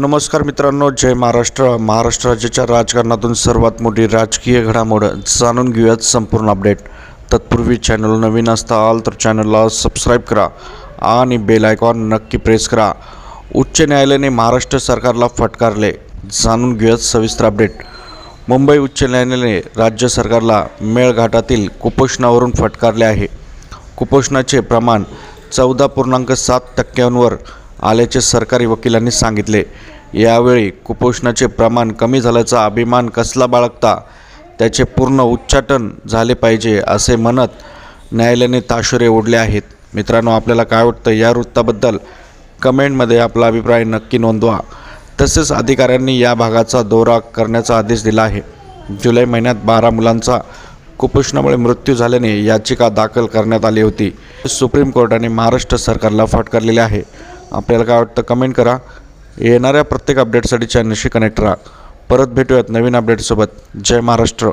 नमस्कार मित्रांनो जय महाराष्ट्र. महाराष्ट्र राज्याच्या राजकारणातून सर्वात मोठी राजकीय घडामोड जाणून घेऊयात संपूर्ण अपडेट. तत्पूर्वी चॅनल नवीन असताल तर चॅनलला सबस्क्राईब करा आणि बेल आयकॉन नक्की प्रेस करा. उच्च न्यायालयाने महाराष्ट्र सरकारला फटकारले. जाणून घेऊयात सविस्तर अपडेट मुंबई उच्च न्यायालयाने राज्य सरकारला मेळघाटातील कुपोषणावरून फटकारले आहे. कुपोषणाचे प्रमाण चौदा पूर्णांक सात टक्क्यांवर आल्याचे सरकारी वकिलांनी सांगितले यावेळी कुपोषणाचे प्रमाण कमी झाल्याचा अभिमान कसला बाळगता? त्याचे पूर्ण उच्चाटन झाले पाहिजे असे म्हणत न्यायालयाने ताशुरे ओढले आहेत. मित्रांनो आपल्याला काय वाटतं या वृत्ताबद्दल कमेंटमध्ये आपला अभिप्राय नक्की नोंदवा. तसेच अधिकाऱ्यांनी या भागाचा दौरा करण्याचा आदेश दिला आहे. जुलै महिन्यात बारा मुलांचा कुपोषणामुळे मृत्यू झाल्याने याचिका दाखल करण्यात आली होती. सुप्रीम कोर्टाने महाराष्ट्र सरकारला फटकारलेले आहे. आपल्याला काय वाटतं? कमेंट करा. येणाऱ्या प्रत्येक अपडेटसाठी चॅनलशी कनेक्ट राहा. परत भेटूयात नवीन अपडेटसोबत जय महाराष्ट्र.